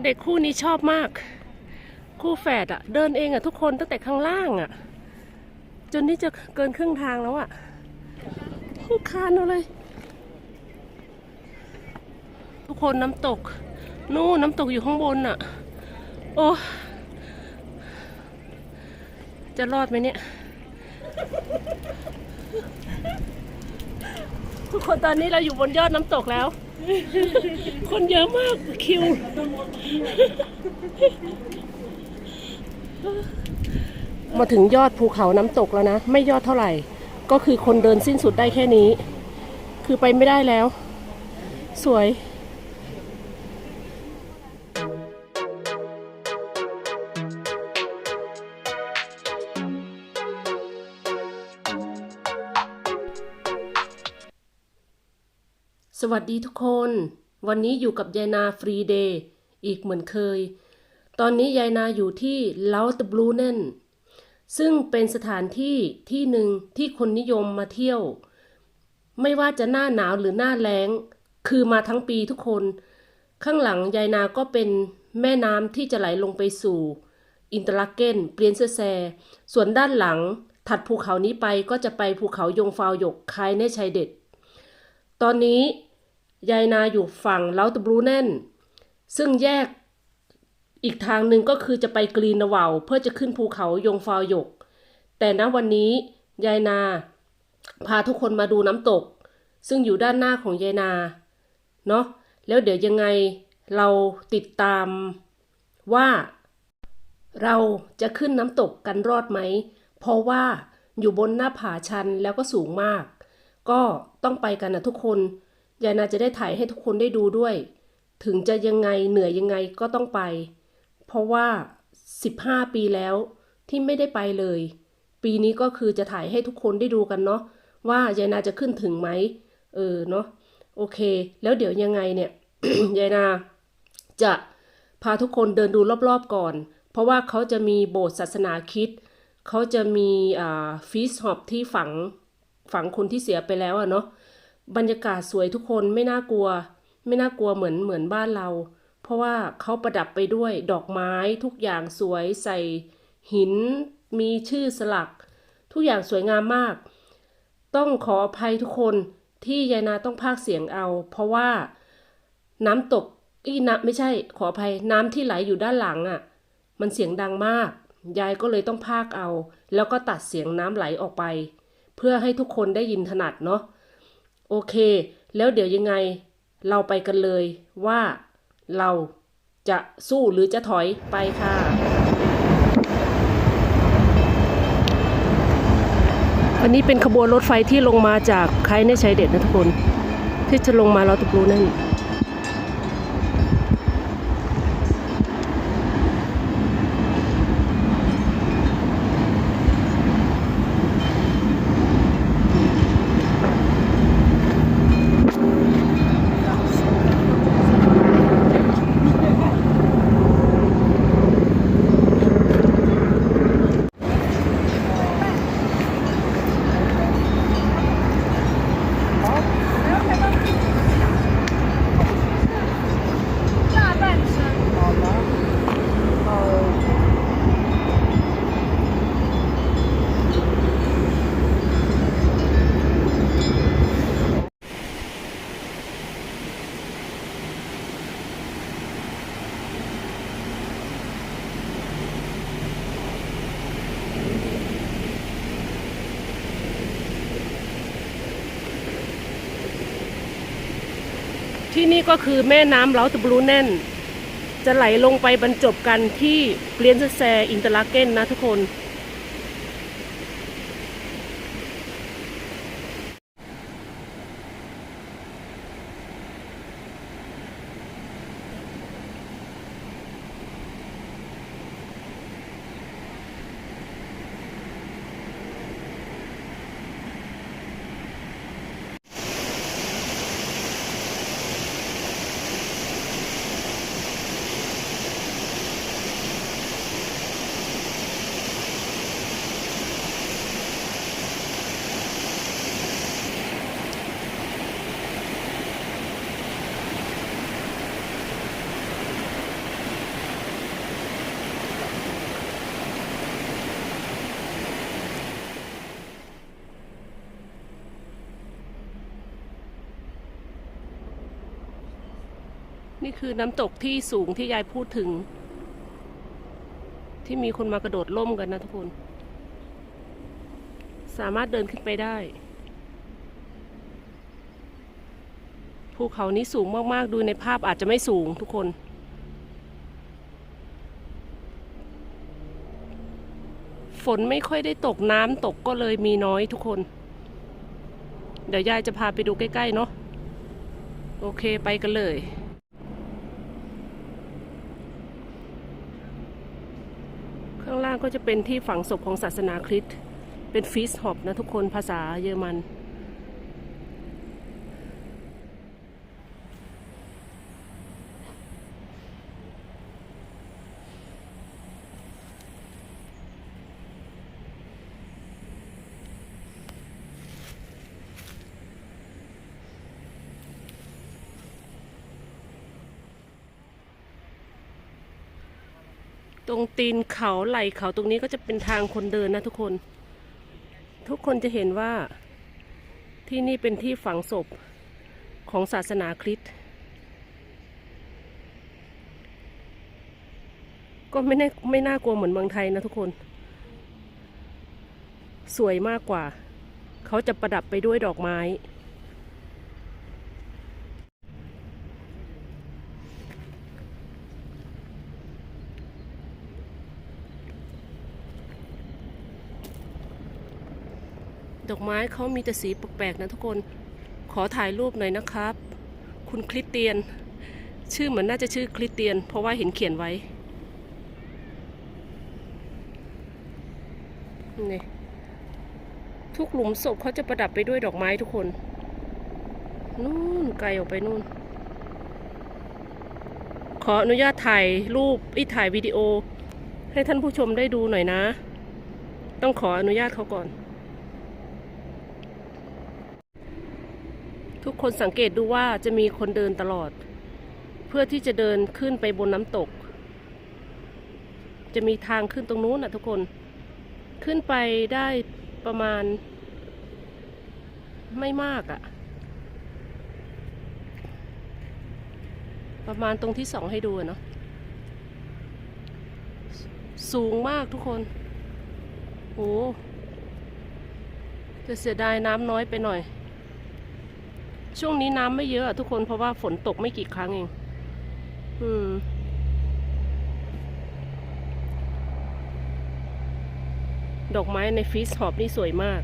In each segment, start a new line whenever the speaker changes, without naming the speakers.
เด็กคู่นี้ชอบมาก คู่แฝดอะเดินเองอะทุกคนตั้งแต่ข้างล่างอะจนนี่จะเกินครึ่งทางแล้วอะคู่คานเอาเลย ทุกคนน้ำตก นู่นน้ำตกอยู่ข้างบนอะโอ้จะรอดไหมเนี่ย ทุกคนตอนนี้เราอยู่บนยอดน้ำตกแล้ว คนเยอะมากคิว มาถึงยอดภูเขาน้ำตกแล้วนะ ไม่ยอดเท่าไหร่ ก็คือคนเดินสิ้นสุดได้แค่นี้ คือไปไม่ได้แล้ว สวย สวัสดีทุกคน วันนี้อยู่กับยายนาฟรีเดย์อีกเหมือนเคย ตอนนี้ยายนาอยู่ที่เลาตบลูเนนซึ่งเป็นสถานที่ที่หนึ่งที่คนนิยมมาเที่ยว ไม่ว่าจะหน้าหนาวหรือหน้าแล้ง คือมาทั้งปีทุกคน ข้างหลังยายนาก็เป็นแม่น้ำที่จะไหลลงไปสู่ อินตร์ลักเกนเปลียนเซแซ ส่วนด้านหลังถัดภูเขานี้ไปก็จะไปภูเขายงฟาวหยกคายเนชัยเด็ดตอนนี้ ยายนาอยู่ฝั่งเลาตบรูเน่น ซึ่งแยกอีกทางหนึ่งก็คือจะไปกรีนวาวเพื่อจะขึ้นภูเขายงฟาวหยก แต่ณวันนี้ยายนา พาทุกคนมาดูน้ำตก ซึ่งอยู่ด้านหน้าของยายนาเนาะแล้วเดี๋ยวยังไงเราติดตามว่า เราจะขึ้นน้ำตกกันรอดไหม เพราะว่าอยู่บนหน้าผาชันแล้วก็สูงมาก ก็ต้องไปกันนะทุกคน ยายนาจะได้ถ่ายให้ทุกคนได้ดูด้วย ถึงจะยังไงเหนื่อยยังไงก็ต้องไป เพราะว่า 15 ปีแล้วที่ไม่ได้ไปเลย ปีนี้ก็คือจะถ่ายให้ทุกคนได้ดูกันเนาะว่ายายนาจะขึ้นถึงไหมเออเนาะโอเค แล้วเดี๋ยวยังไงเนี่ยยายนาจะพาทุกคนเดินดูรอบๆก่อน เพราะว่าเขาจะมีโบสถ์ศาสนาคิดเขาจะมีอ่าฟีสฮอบที่ฝังฝังคนที่เสียไปแล้วอะเนาะ บรรยากาศสวยทุกคนไม่น่ากลัว ไม่น่ากลัวเหมือนเหมือนบ้านเรา เพราะว่าเขาประดับไปด้วยดอกไม้ทุกอย่างสวยใส่หินมีชื่อสลัก ทุกอย่างสวยงามมาก ต้องขออภัยทุกคนที่ยายนาต้องพากเสียงเอา เพราะว่าน้ำตกอีนะไม่ใช่ขออภัยน้ำที่ไหลอยู่ด้านหลังอะ่ะ มันเสียงดังมาก ยายก็เลยต้องพากเอา แล้วก็ตัดเสียงน้ำไหลออกไป เพื่อให้ทุกคนได้ยินถนัดเนาะ โอเค แล้วเดี๋ยวยังไง เราไปกันเลยว่าเราจะสู้หรือจะถอยไปค่ะ อันนี้เป็นขบวนรถไฟที่ลงมาจากไคในชายเด็ดนะทุกคน ที่จะลงมาเราตุกรู้นั่น นี่ก็คือแม่น้ำเลาตบลูแน่น จะไหลลงไปบรรจบกันที่เปลียนแซอินเตอร์ลาเกนนะทุกคน นี่คือน้ำตกที่สูงที่ยายพูดถึง ที่มีคนมากระโดดล่มกันนะทุกคน สามารถเดินขึ้นไปได้ ภูเขานี้สูงมากๆ ดูในภาพอาจจะไม่สูงทุกคน ฝนไม่ค่อยได้ตกน้ำตกก็เลยมีน้อยทุกคน เดี๋ยวยายจะพาไปดูใกล้ ๆ เนาะโอเคไปกันเลย ข้างล่างก็จะเป็นที่ฝังศพของศาสนาคริสต์เป็นฟิสฮอบนะทุกคนภาษาเยอรมัน ตีนเขาไหลเขาตรงนี้ก็จะเป็นทางคนเดินนะทุกคน ทุกคนจะเห็นว่าที่นี่เป็นที่ฝังศพของศาสนาคริสต์ก็ไม่น่าไม่น่ากลัวเหมือนเมืองไทยนะทุกคน สวยมากกว่า เขาจะประดับไปด้วยดอกไม้ ไม้เขามีแต่สีแปลกๆนะทุกคน ขอถ่ายรูปหน่อยนะครับ คุณคริสเตียน ชื่อเหมือนน่าจะชื่อคริสเตียน เพราะว่าเห็นเขียนไว้ นี่ ทุกหลุมศพเขาจะประดับไปด้วยดอกไม้ทุกคน นู่นไกลออกไปนู่น ขออนุญาตถ่ายรูปอีถ่ายวิดีโอ ให้ท่านผู้ชมได้ดูหน่อยนะ ต้องขออนุญาตเขาก่อน ทุกคนสังเกตดูว่าจะมีคนเดินตลอด เพื่อที่จะเดินขึ้นไปบนน้ำตก จะมีทางขึ้นตรงนู้นนะทุกคนขึ้นไปได้ประมาณ ไม่มากอะประมาณตรงที่สองให้ดูเนาะสูงมากทุกคนโอ้จะเสียดายน้ำน้อยไปหน่อย ช่วงนี้น้ำไม่เยอะอะทุกคนเพราะว่าฝนตกไม่กี่ครั้งเอง อืม ดอกไม้ในฟีสฮอบนี่สวยมาก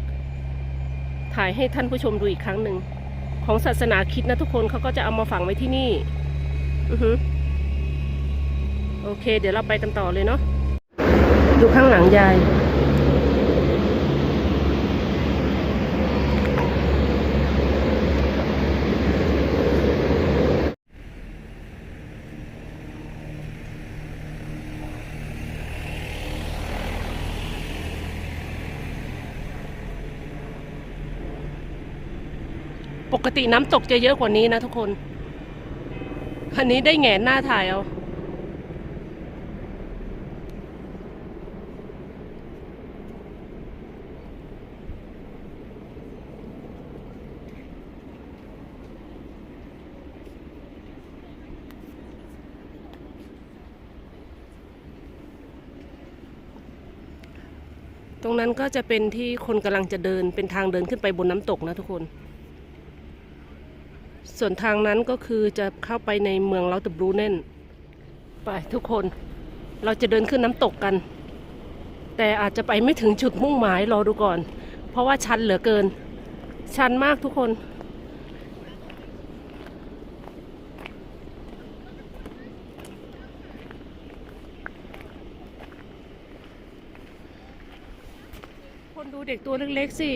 ถ่ายให้ท่านผู้ชมดูอีกครั้งหนึ่ง ของศาสนาคิดนะทุกคนเขาก็จะเอามาฝังไว้ที่นี่ อือฮึโอเค เดี๋ยวเราไปกันต่อเลยเนาะ ดูข้างหลังยาย ปกติน้ำตกจะเยอะกว่านี้นะทุกคน อันนี้ได้แงนหน้าถ่ายเอา ตรงนั้นก็จะเป็นที่คนกำลังจะเดินเป็นทางเดินขึ้นไปบนน้ำตกนะทุกคน ส่วนทางนั้นก็คือจะเข้าไปในเมืองเลาตบรูเน่น ไปทุกคน เราจะเดินขึ้นน้ำตกกัน แต่อาจจะไปไม่ถึงจุดมุ่งหมายรอดูก่อน เพราะว่าชันเหลือเกิน ชันมากทุกคนคนดูเด็กตัวเล็กๆสิ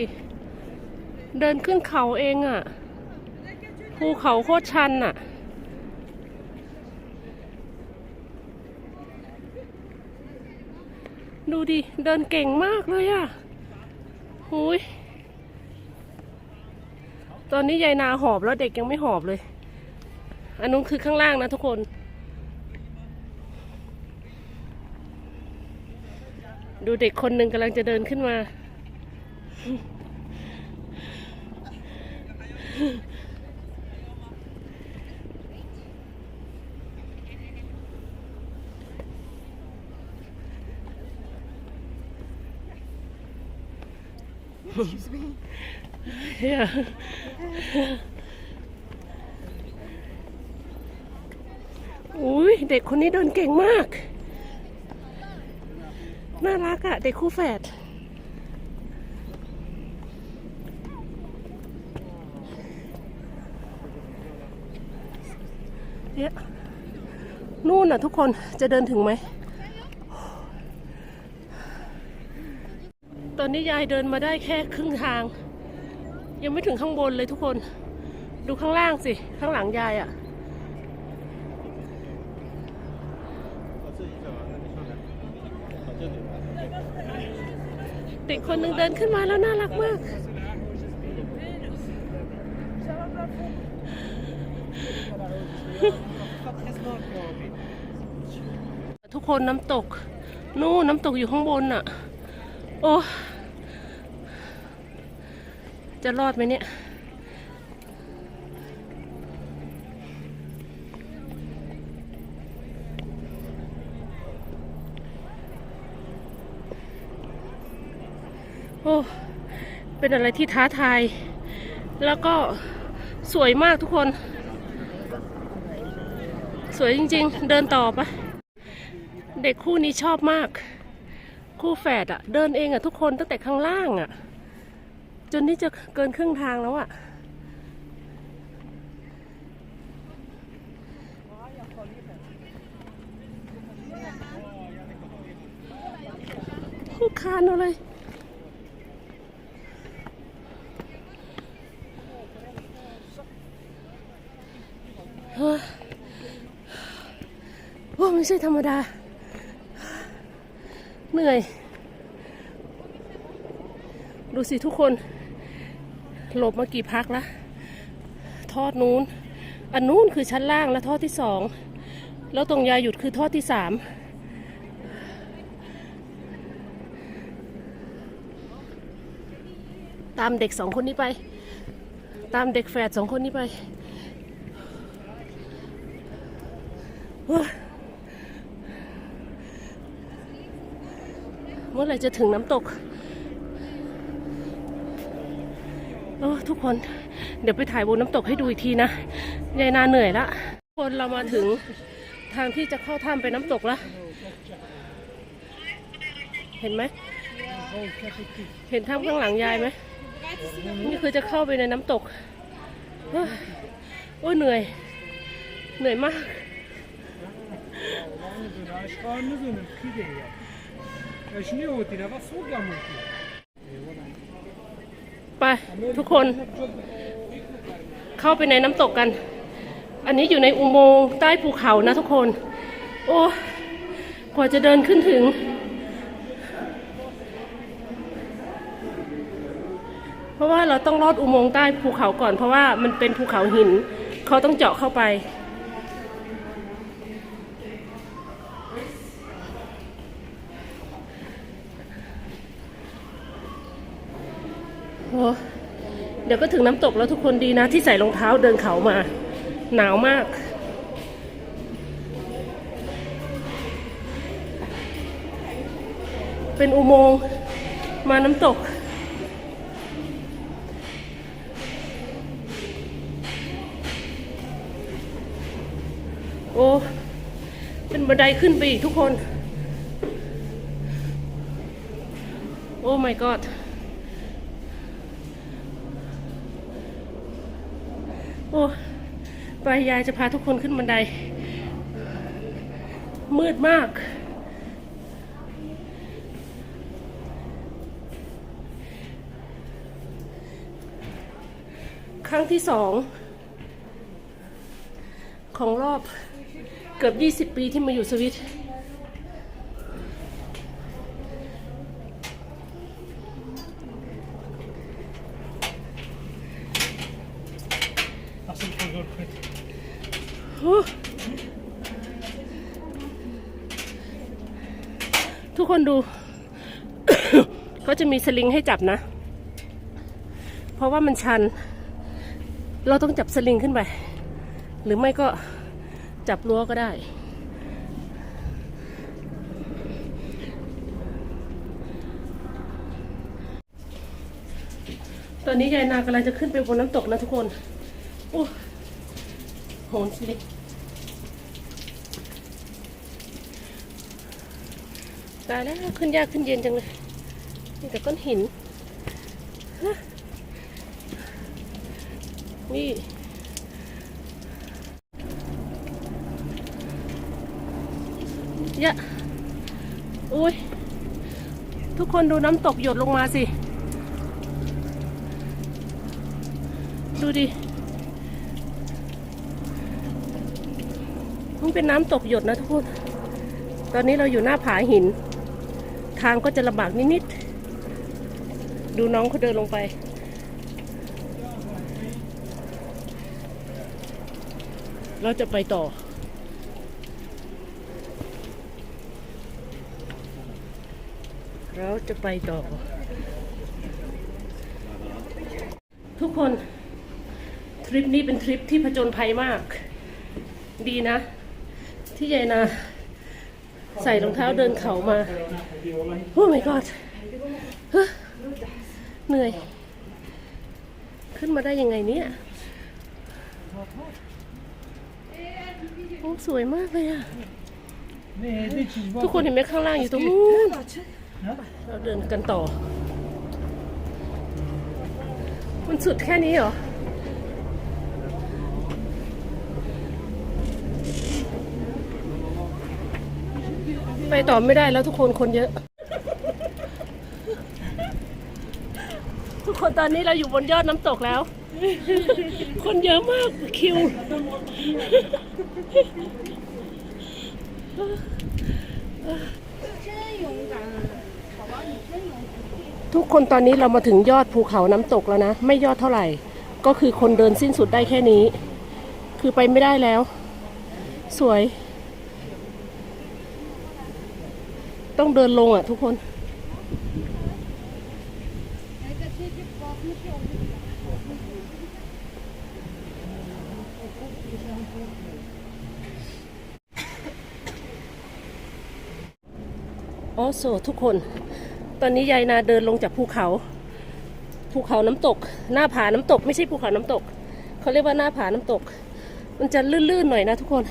เดินขึ้นเขาเองอะ่ะ ภูเขาโคตรชันอะ่ะ ดูดิ เดินเก่งมากเลยอะ่ะหุยตอนนี้ยายนาหอบแล้วเด็กยังไม่หอบเลย อันนู้นคือข้างล่างนะทุกคนดูเด็กคนหนึ่งกำลังจะเดินขึ้นมา
Excuse me.
Yeah. อุ้ยเด็กคนนี้เดินเก่งมาก น่ารักอะเด็กคู่แฝดเนี่ยนู่นน่ะทุกคนจะเดินถึงไหม ตอนนี้ยายเดินมาได้แค่ครึ่งทาง ยังไม่ถึงข้างบนเลยทุกคน ดูข้างล่างสิ ข้างหลังยายอะ่ะเด็กคนหนึ่งเดินขึ้นมาแล้วน่ารักมาก ทุกคนน้ำตก นู่นน้ำตกอยู่ข้างบนน่ะ โอ้ จะรอดไหมเนี่ย โอ้ เป็นอะไรที่ท้าทาย แล้วก็สวยมากทุกคน สวยจริง ๆ เดินต่อปะเด็กคู่นี้ชอบมาก คู่แฝดอะเดินเองอะทุกคนตั้งแต่ข้างล่างอะ จนนี่จะเกินครึ่งทางแล้วอะคู่คานเอาเลยเฮ้ยโอ้ไม่ใช่ธรรมดา เหนื่อย ดูสิทุกคน หลบมากี่พักล้วทอดนู้น อันนู้นคือชั้นล่างและทอดที่สอง แล้วตรงยาหยุดคือทอดที่สามตามเด็กสองคนนี้ไป ตามเด็กแฝดสองคนนี้ไปเฮ้ยเมื่อไหร่จะถึงน้ำตกโอ้ ทุกคนเดี๋ยวไปถ่ายบนน้ำตกให้ดูอีกทีนะยายนาเหนื่อยละคนเรามาถึงทางที่จะเข้าถ้ำไปน้ำตกแล้วเห็นไหมเห็นถ้ำข้างหลังยายไหมนี่คือจะเข้าไปในน้ำตกเฮ้ยโอ้ยเหนื่อย เหนื่อยมาก ไปทุกคน เข้าไปในน้ำตกกัน อันนี้อยู่ในอุโมงค์ใต้ภูเขานะทุกคน โอ้กว่าจะเดินขึ้นถึง เพราะว่าเราต้องลอดอุโมงค์ใต้ภูเขาก่อน เพราะว่ามันเป็นภูเขาหิน เขาต้องเจาะเข้าไป โอ้เดี๋ยวก็ถึงน้ำตกแล้วทุกคนดีนะ ที่ใส่รองเท้าเดินเขามา หนาวมากเป็นอุโมงค์มาน้ำตก โอ้ เป็นบันไดขึ้นไปอีกทุกคน โอ้ my god โอ้ไปยายจะพาทุกคนขึ้นบันได มืดมาก ครั้งที่สอง ของรอบเกือบ 20 ปีที่มาอยู่สวิต
Nasıl kızıyor kız?
โอ้ทุกคนดู เขาจะ มีสลิงให้จับนะ เพราะว่ามันชัน เราต้องจับสลิงขึ้นไป หรือไม่ก็จับรั้วก็ได้ ตอนนี้ยายนากำลังจะขึ้นไปบนน้ำตกนะทุกคนโอ้โหนสิลิตายแล้วขึ้นยากขึ้นเย็นจังเลย มีแต่ก้อนหินฮะนี่ยะอุ้ย ทุกคนดูน้ำตกหยดลงมาสิ ดูดิมันเป็นน้ำตกหยดนะทุกคน ตอนนี้เราอยู่หน้าผาหิน ทางก็จะลำบากนิดๆ ดูน้องเขาเดินลงไป เราจะไปต่อ เราจะไปต่อ ทุกคน ทริปนี้เป็นทริปที่ผจญภัยมาก ดีนะ ที่ยายนาใส่รองเท้าเดินเขามา โอ้ my god ฮะ เหนื่อย ขึ้นมาได้ยังไงเนี่ยโอ้สวยมากเลยอะทุกคนเห็นไหมข้างล่างอยู่ตรงนู้นเราเดินกันต่อ มันสุดแค่นี้เหรอไปต่อไม่ได้แล้วทุกคนคนเยอะ ทุกคนตอนนี้เราอยู่บนยอดน้ำตกแล้ว คนเยอะมากคิว ทุกคนตอนนี้เรามาถึงยอดภูเขาน้ำตกแล้วนะ ไม่ยอดเท่าไหร่ ก็คือคนเดินสิ้นสุดได้แค่นี้ คือไปไม่ได้แล้ว สวย ต้องเดินลงอะทุกคน โซทุกคน ตอนนี้ยายนาเดินลงจากภูเขา ภูเขาน้ำตก หน้าผาน้ำตก ไม่ใช่ภูเขาน้ำตก เขาเรียกว่าหน้าผาน้ำตก มันจะลื่นๆหน่อยนะทุกคน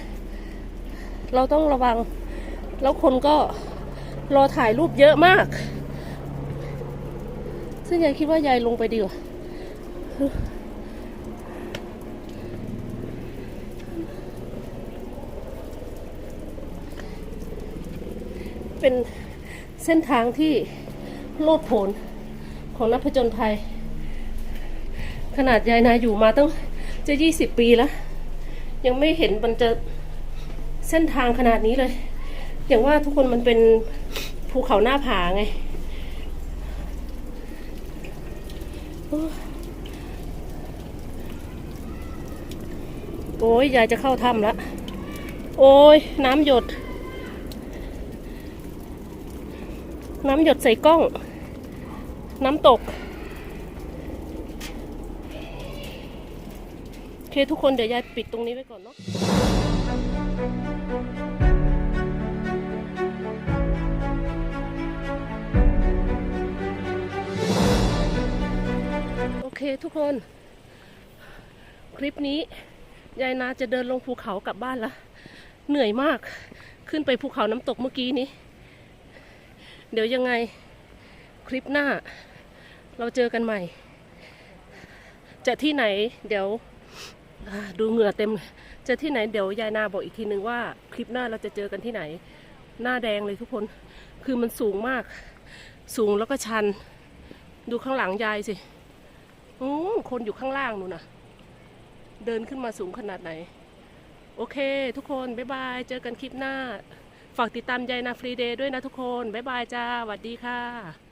เราต้องระวัง แล้วคนก็รอถ่ายรูปเยอะมาก ซึ่งยายคิดว่ายายลงไปดีกว่าเป็น เส้นทางที่โลดโผนของนักผจญภัย ขนาดยายนาอยู่มาตั้งจะยี่สิบปีแล้ว ยังไม่เห็นมันจะเส้นทางขนาดนี้เลย อย่างว่าทุกคนมันเป็นภูเขาหน้าผาไงโอ้ยยายจะเข้าถ้ำล้วโอ้ย น้ำหยด น้ำหยดใส่กล้อง น้ำตก โอเคทุกคนเดี๋ยวยายปิดตรงนี้ไว้ก่อนเนาะโอเคทุกคน คลิปนี้ ยายนาจะเดินลงภูเขากลับบ้านละเหนื่อยมากขึ้นไปภูเขาน้ำตกเมื่อกี้นี้ เดี๋ยวยังไงคลิปหน้า เราเจอกันใหม่ จะที่ไหนเดี๋ยวดูเหงื่อเต็ม จะที่ไหนเดี๋ยวยายนาบอกอีกทีนึงว่า คลิปหน้าเราจะเจอกันที่ไหน หน้าแดงเลยทุกคน คือมันสูงมาก สูงแล้วก็ชัน ดูข้างหลังยายสิอืมคนอยู่ข้างล่างนู่นน่ะเดินขึ้นมาสูงขนาดไหน โอเค ทุกคน บ๊ายบาย เจอกันคลิปหน้า ฝากติดตามยายนาฟรีเดย์ด้วยนะทุกคน บ๊ายบายจ้าสวัสดีค่ะ